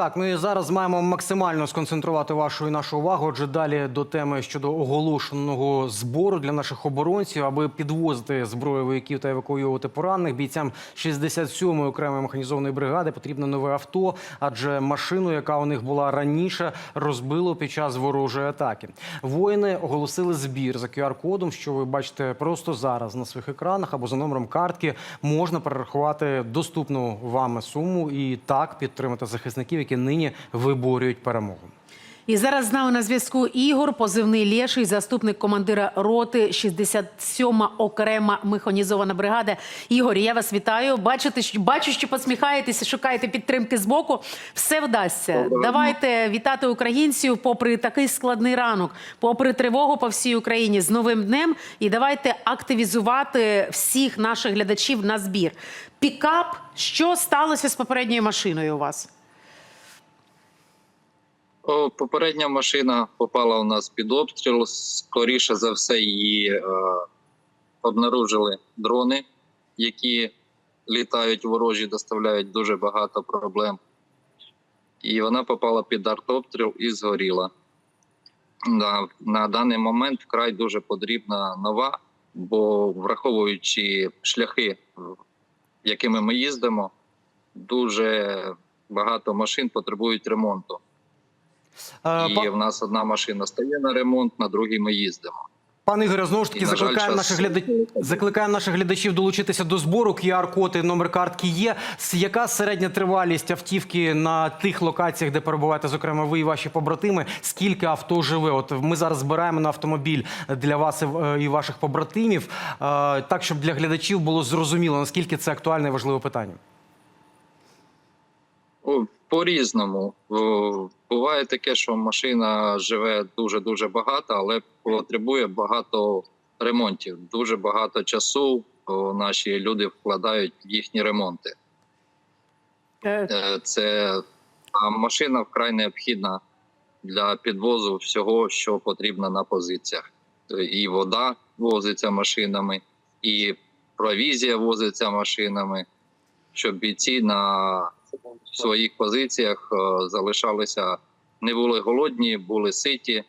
Так, ну і зараз маємо максимально сконцентрувати вашу і нашу увагу. Отже, далі до теми щодо оголошеного збору для наших оборонців, аби підвозити зброю вояків та евакуювати поранених. Бійцям 67-ї окремої механізованої бригади потрібно нове авто, адже машину, яка у них була раніше, розбило під час ворожої атаки. Воїни оголосили збір за QR-кодом, що ви бачите просто зараз на своїх екранах або за номером картки. Можна перерахувати доступну вам суму і так підтримати захисників, які нині виборюють перемогу. І зараз з нами на зв'язку Ігор, позивний Лєший, заступник командира роти 67-ма окрема механізована бригада. Ігор, я вас вітаю. Бачите, що бачу, що посміхаєтеся, шукаєте підтримки з боку. Все вдасться. Давайте вітати українців, попри такий складний ранок, попри тривогу по всій Україні з новим днем. І давайте активізувати всіх наших глядачів на збір. Пікап, що сталося з попередньою машиною у вас? Попередня машина попала у нас під обстріл. Скоріше за все, її е, обнаружили дрони, які літають ворожі, доставляють дуже багато проблем. І вона попала під артобстріл і згоріла. На, на даний момент вкрай дуже потрібна нова, бо враховуючи шляхи, якими ми їздимо, дуже багато машин потребують ремонту. Е, І в нас одна машина стає на ремонт, на другій ми їздимо. Пане Ігоре, знову ж таки закликаємо наших гляда... закликаємо наших глядачів долучитися до збору. QR-код і номер картки є. Яка середня тривалість автівки на тих локаціях, де перебуваєте, зокрема, ви і ваші побратими? Скільки авто живе? От ми зараз збираємо на автомобіль для вас і е, ваших побратимів, е, так щоб для глядачів було зрозуміло наскільки це актуальне і важливе питання. О, По-різному. Буває таке, що машина живе дуже дуже багато, але потребує багато ремонтів. Дуже багато часу наші люди вкладають в їхні ремонти. Е, Е, Це машина вкрай необхідна для підвозу всього, що потрібно на позиціях. І вода возиться машинами, і провізія возиться машинами, щоб бійці на своїх позиціях е, залишалися, не були голодні, були ситі.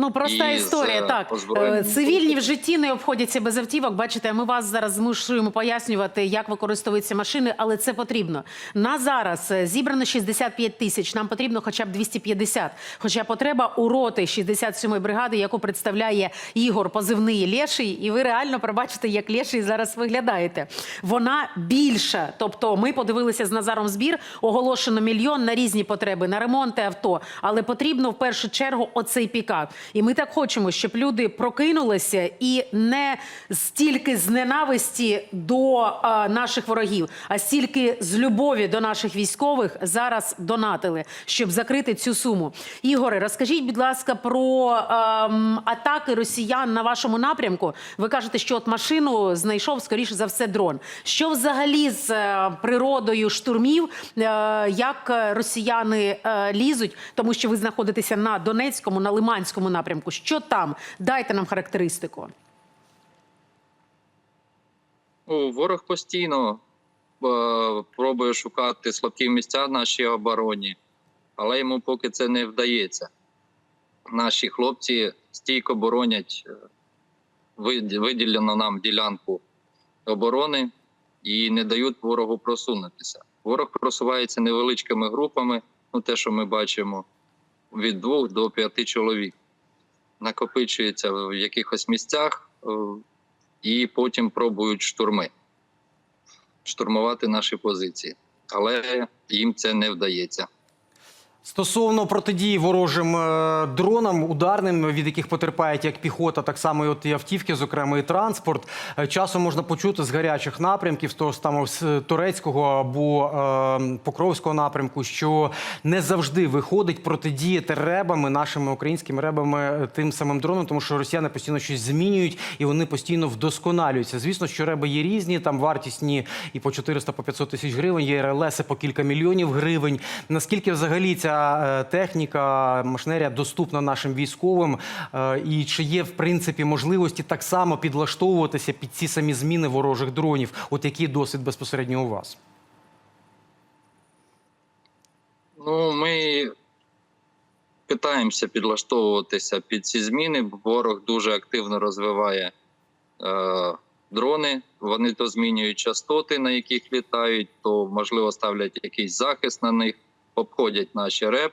Ну, проста І історія. з Так. Е, цивільні в житті не обходяться без автівок. Бачите, ми вас зараз змушуємо пояснювати, як використовуються машини, але це потрібно. На зараз е, зібрано 65 тисяч. Нам потрібно хоча б 250. Хоча потреба у роти 67-ї бригади, яку представляє Ігор, позивний Лєший, і ви реально пробачите, як Лєший зараз виглядаєте. Вона більша. Тобто, ми подивилися з Назаром збір, оголошено мільйон на різні потреби, на ремонти авто. Але потрібно в першу чергу оцей пікап. І ми так хочемо, щоб люди прокинулися і не стільки з ненависті до а, наших ворогів, а стільки з любові до наших військових зараз донатили, щоб закрити цю суму. Ігоре, розкажіть, будь ласка, про ем, атаки росіян на вашому напрямку. Ви кажете, що от машину знайшов скоріше за все дрон. Що взагалі з е, природою штурмів, е, як росіяни е, лізуть, тому що ви знаходитеся на Донецькому, на Лиманському напрямку. Що там? Дайте нам характеристику. Ну, ворог постійно е, пробує шукати слабкі місця в нашій обороні, але йому поки це не вдається. Наші хлопці стійко боронять е, виділену нам ділянку оборони і не дають ворогу просунутися. Ворог просувається невеличкими групами, ну те, що ми бачимо, від двох до п'яти чоловік. Накопичується в якихось місцях е, і потім пробують штурми штурмувати наші позиції, але їм це не вдається. Стосовно протидії ворожим е, дронам, ударним, від яких потерпають як піхота, так само і от і автівки, зокрема і транспорт. е, Часом можна почути з гарячих напрямків, з того ж з турецького або е, покровського напрямку, що не завжди виходить протидіяти ребами, нашими українськими ребами, е, тим самим дронам, тому що росіяни постійно щось змінюють і вони постійно вдосконалюються. Звісно, що реби є різні, там вартісні і по 400, по 500 тисяч гривень, є РЛСи по кілька мільйонів гривень. Наскільки взагалі ця е, техніка, машинерія доступна нашим військовим? Е, І чи є в принципі можливості так само підлаштовуватися під ці самі зміни ворожих дронів? От який досвід безпосередньо у вас? Ну, ми питаємося підлаштовуватися під ці зміни. Ворог дуже активно розвиває е, дрони. Вони то змінюють частоти, на яких літають, то можливо ставлять якийсь захист на них, обходять наші реп.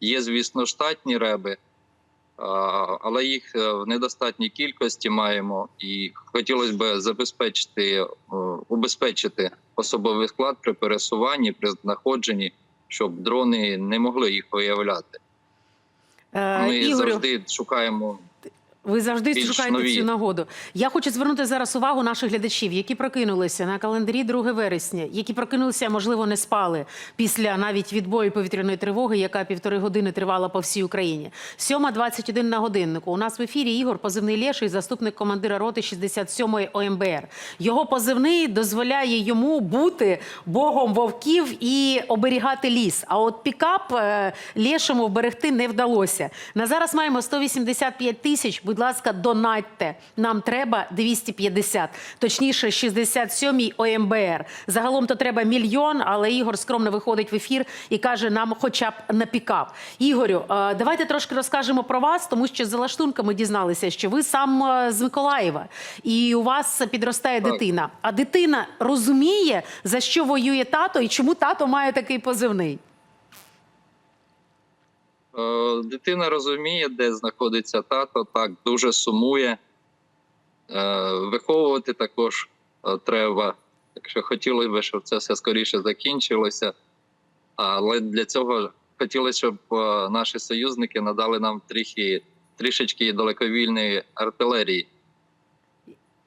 Є, звісно, штатні реби, але їх е, в недостатній кількості маємо. І хотілося б забезпечити, е, убезпечити особовий склад при пересуванні, при знаходженні, щоб дрони не могли їх виявляти. Е, Ми Ігорю, завжди шукаємо Ви завжди більш шукаєте нові. цю нагоду. Я хочу звернути зараз увагу наших глядачів, які прокинулися на календарі 2 вересня, які прокинулися, можливо, не спали після навіть відбою повітряної тривоги, яка півтори години тривала по всій Україні. 7.21 на годиннику. У нас в ефірі Ігор, позивний Леший, заступник командира роти 67-ї ОМБР. Його позивний дозволяє йому бути богом вовків і оберігати ліс. А от пікап е, Лешому вберегти не вдалося. На зараз маємо 185 тисяч. Будь ласка, донатьте. Нам треба 250, точніше 67-й ОМБР. Загалом то треба мільйон, але Ігор скромно виходить в ефір і каже нам хоча б на пікап. Ігорю, е, давайте трошки розкажемо про вас, тому що за лаштунками дізналися, що ви сам е, з Миколаєва, і у вас підростає дитина. А дитина розуміє, за що воює тато і чому тато має такий позивний. Е, Дитина розуміє, де знаходиться тато, так дуже сумує. Е, Виховувати також е, треба. Так що хотілося б, щоб це все скоріше закінчилося. Але для цього хотілося, щоб наші союзники надали нам трішки трішечки далековільної артилерії.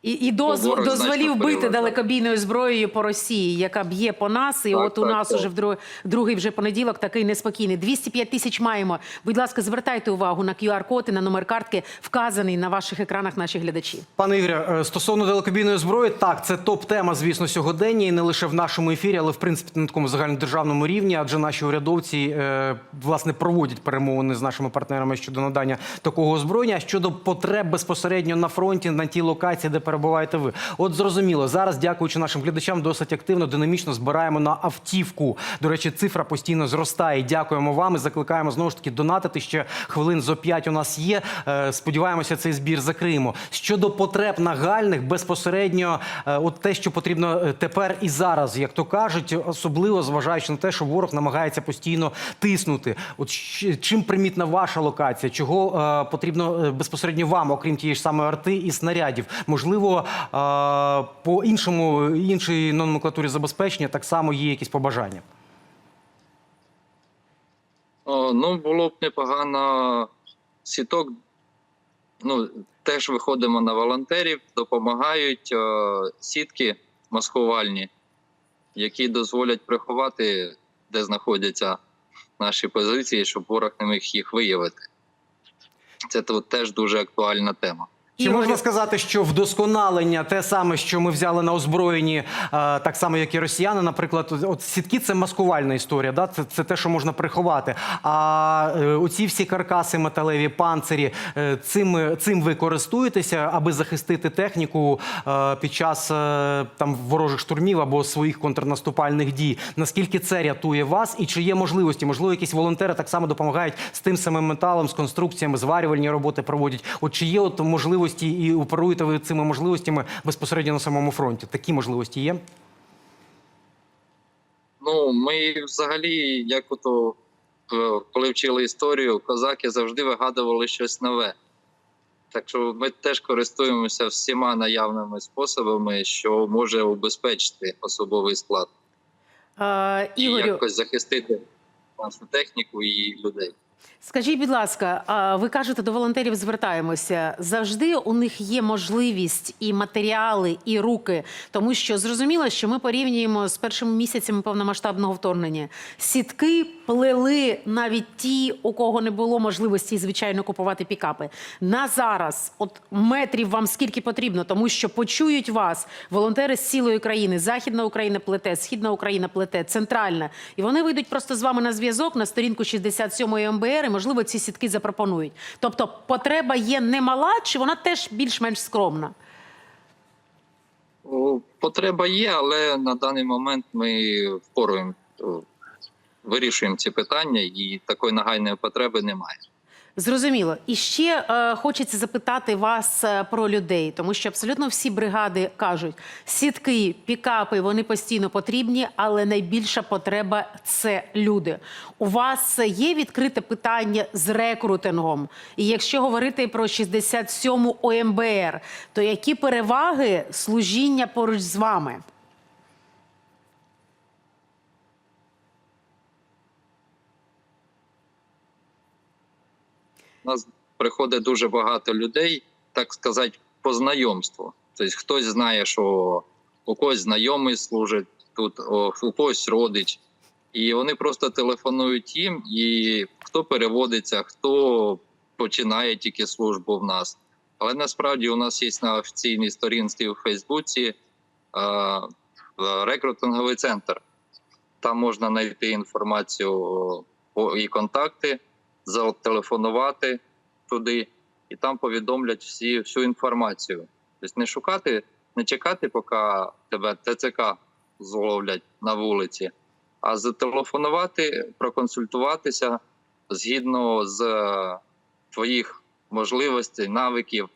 І, і доз, ворог дозволів значно бити далекобійною зброєю по Росії, яка б'є по нас. І Так, от у так, нас так. уже в друг, другий вже понеділок такий неспокійний. 205 тисяч маємо. Будь ласка, звертайте увагу на QR-код і на номер картки, вказаний на ваших екранах наші глядачі. Пане Ігоря, е, стосовно далекобійної зброї, так це топ-тема, звісно, сьогодення, і не лише в нашому ефірі, але в принципі на такому загальнодержавному рівні, адже наші урядовці е, власне проводять перемовини з нашими партнерами щодо надання такого озброєння. Щодо потреб безпосередньо на фронті, на тій локації, де перебуваєте ви. От зрозуміло, зараз, дякуючи нашим глядачам, досить активно, динамічно збираємо на автівку. До речі, цифра постійно зростає. Дякуємо вам і закликаємо знову ж таки донатити. Ще хвилин зо п'ять у нас є. Е, Сподіваємося, цей збір закриємо. Щодо потреб нагальних, безпосередньо, е, от те, що потрібно е, тепер і зараз, як то кажуть, особливо зважаючи на те, що ворог намагається постійно тиснути. От чим примітна ваша локація? Чого потрібно безпосередньо вам, окрім тієї ж самої арти і снарядів? Можливо, е, по іншому іншій номенклатурі забезпечення так само є якісь побажання. Ну, було б непогано сіток. Ну, теж виходимо на волонтерів, допомагають сітки маскувальні, які дозволять приховати, де знаходяться наші позиції, щоб ворог не міг їх виявити. Це тут теж дуже актуальна тема. Чи Ігорю, можна сказати, що вдосконалення те саме, що ми взяли на озброєнні, е, так само як і росіяни, наприклад, от- сітки це маскувальна історія, да? це, це те, що можна приховати. А е, оці всі каркаси, металеві панцирі, е, цим, цим ви користуєтеся, аби захистити техніку під час там ворожих штурмів або своїх контрнаступальних дій. Наскільки це рятує вас, і чи є можливості? Можливо, якісь волонтери так само допомагають з тим самим металом, з конструкціями, зварювальні роботи проводять. От чи є от можливості і оперуєте ви цими можливостями безпосередньо на самому фронті? Такі можливості є? Ну, ми взагалі, як ото, е, коли вчили історію, козаки завжди вигадували щось нове. Так що ми теж користуємося всіма наявними способами, що може убезпечити особовий склад Е, і Ігорю, якось захистити нашу техніку і людей. Скажіть, будь ласка, ви кажете, до волонтерів звертаємося. Завжди у них є можливість і матеріали, і руки, тому що зрозуміло, що ми порівнюємо з першими місяцями повномасштабного вторгнення. Сітки плели навіть ті, у кого не було можливості, звичайно, купувати пікапи. На зараз, от метрів вам скільки потрібно, тому що почують вас волонтери з цілої країни. Західна Україна плете, Східна Україна плете, центральна. І вони вийдуть просто з вами на зв'язок на сторінку 67 МБР, і можливо ці сітки запропонують. Тобто потреба є немала, чи вона теж більш-менш скромна? Потреба є, але на даний момент ми впоруємо. вирішуємо ці питання, і такої нагальної потреби немає. Зрозуміло. І ще е, хочеться запитати вас е, про людей, тому що абсолютно всі бригади кажуть, сітки, пікапи вони постійно потрібні, але найбільша потреба це люди. У вас є відкрите питання з рекрутингом. І якщо говорити про 67-му ОМБР, то які переваги служіння поруч з вами? У нас приходить дуже багато людей, так сказати, по знайомству. Тобто хтось знає, що у когось знайомий служить тут, у когось родич. І вони просто телефонують їм, і хто переводиться, хто починає тільки службу в нас. Але насправді у нас є на офіційній сторінці у Фейсбуці е, е, рекрутинговий центр. Там можна знайти інформацію і контакти, зателефонувати туди, і там повідомлять всі, всю інформацію. Тобто не шукати, не чекати, поки тебе ТЦК зловлять на вулиці, а зателефонувати, проконсультуватися згідно з е, твоїх можливостей, навиків,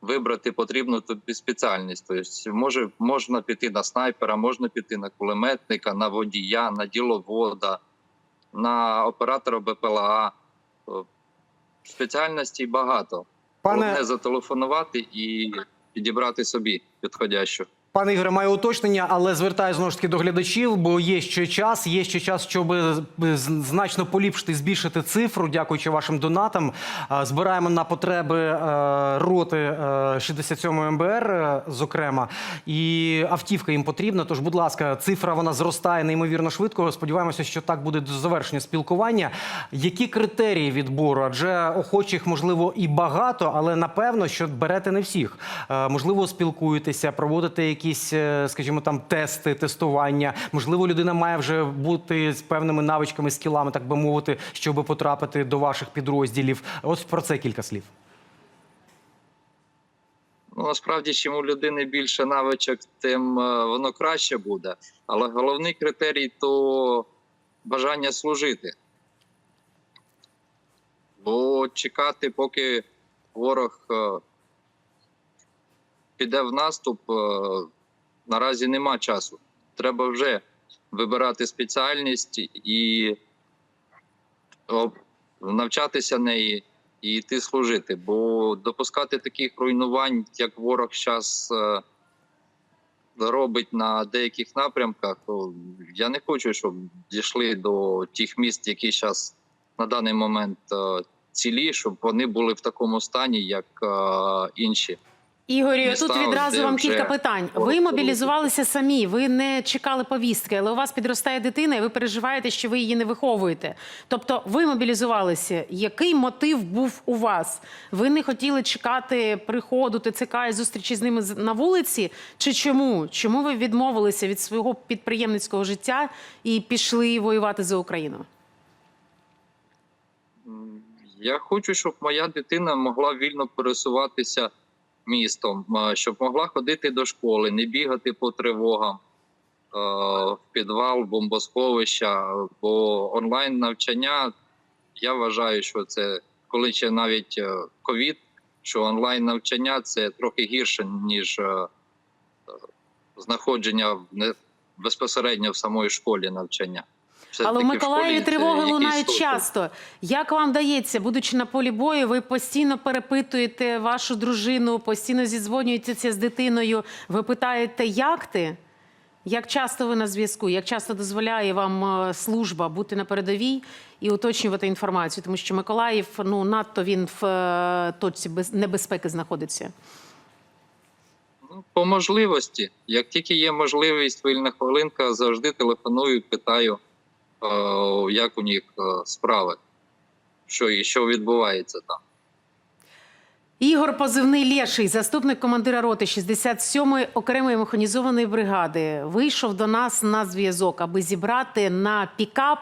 вибрати потрібну тобі спеціальність. Тобто, може, можна піти на снайпера, можна піти на кулеметника, на водія, на діловода, на оператора БПЛА. Спеціальностей багато. Пане, Одне зателефонувати і підібрати собі підходящу. Пане Ігоре, маю уточнення, але звертаю знову ж таки до глядачів, бо є ще час. Є ще час, щоб значно поліпшити, збільшити цифру. Дякуючи вашим донатам. Збираємо на потреби е, роти е, 67-ї МБР, е, зокрема, і автівка їм потрібна. Тож, будь ласка, цифра вона зростає неймовірно швидко. Сподіваємося, що так буде до завершення спілкування. Які критерії відбору? Адже охочих можливо і багато, але напевно, що берете не всіх. Е, Можливо, спілкуєтеся, проводите якісь, е, скажімо, там тести, тестування. Можливо, людина має вже бути з певними навичками, скілами, так би мовити, щоб потрапити до ваших підрозділів. От про це кілька слів. Ну, насправді, чим у людини більше навичок, тим е, воно краще буде. Але головний критерій то бажання служити. Бо чекати, поки ворог е, піде в наступ, е, наразі нема часу. Треба вже вибирати спеціальність і навчатися неї і йти служити. Бо допускати таких руйнувань, як ворог зараз робить на деяких напрямках, то я не хочу, щоб дійшли до тих міст, які зараз на даний момент е, цілі, щоб вони були в такому стані, як е, інші. Ігорю, Міста, тут відразу вам кілька питань. Ви мобілізувалися самі, ви не чекали повістки, але у вас підростає дитина, і ви переживаєте, що ви її не виховуєте. Тобто, ви мобілізувалися. Який мотив був у вас? Ви не хотіли чекати приходу ТЦК і зустрічі з ними на вулиці? Чи чому? Чому ви відмовилися від свого підприємницького життя і пішли воювати за Україну? Я хочу, щоб моя дитина могла вільно пересуватися містом, щоб могла ходити до школи, не бігати по тривогам, в підвал, бомбосховища. Бо онлайн навчання, я вважаю, що це коли ще навіть е, ковід, що онлайн навчання це трохи гірше, ніж е, е, знаходження безпосередньо в самої школі навчання. Але в Миколаєві тривоги лунають часто. Як вам дається, будучи на полі бою, ви постійно перепитуєте вашу дружину, постійно зідзвонюєтеся з дитиною. Ви питаєте, як ти? Як часто ви на зв'язку? Як часто дозволяє вам е, служба бути на передовій і уточнювати інформацію? Тому що Миколаїв ну надто він в е, точці небезпеки знаходиться. По можливості. Як тільки є можливість, вільна хвилинка, завжди телефоную, питаю, як у них е, справи, що і що відбувається там. Ігор Позивний Лєший, заступник командира роти 67-ї окремої механізованої бригади, вийшов до нас на зв'язок, аби зібрати на пікап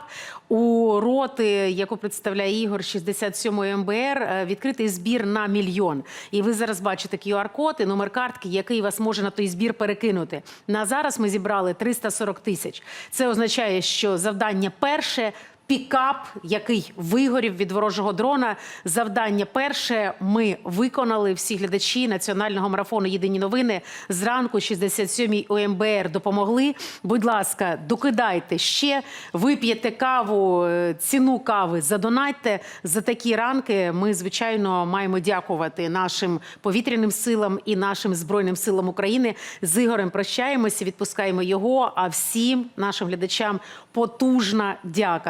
у роти, яку представляє Ігор 67-ї МБР, е, відкритий збір на мільйон. І ви зараз бачите QR-код і номер картки, який вас може на той збір перекинути. На зараз ми зібрали 340 тисяч. Це означає, що завдання перше. Пікап, який вигорів від ворожого дрона. Завдання перше ми виконали всі глядачі національного марафону Єдині новини зранку. 67-й ОМБР допомогли. Будь ласка, докидайте ще, вип'єте каву, е, ціну кави задонайте за такі ранки. Ми звичайно маємо дякувати нашим повітряним силам і нашим збройним силам України. З Ігорем прощаємося, відпускаємо його. А всім нашим глядачам потужна дяка.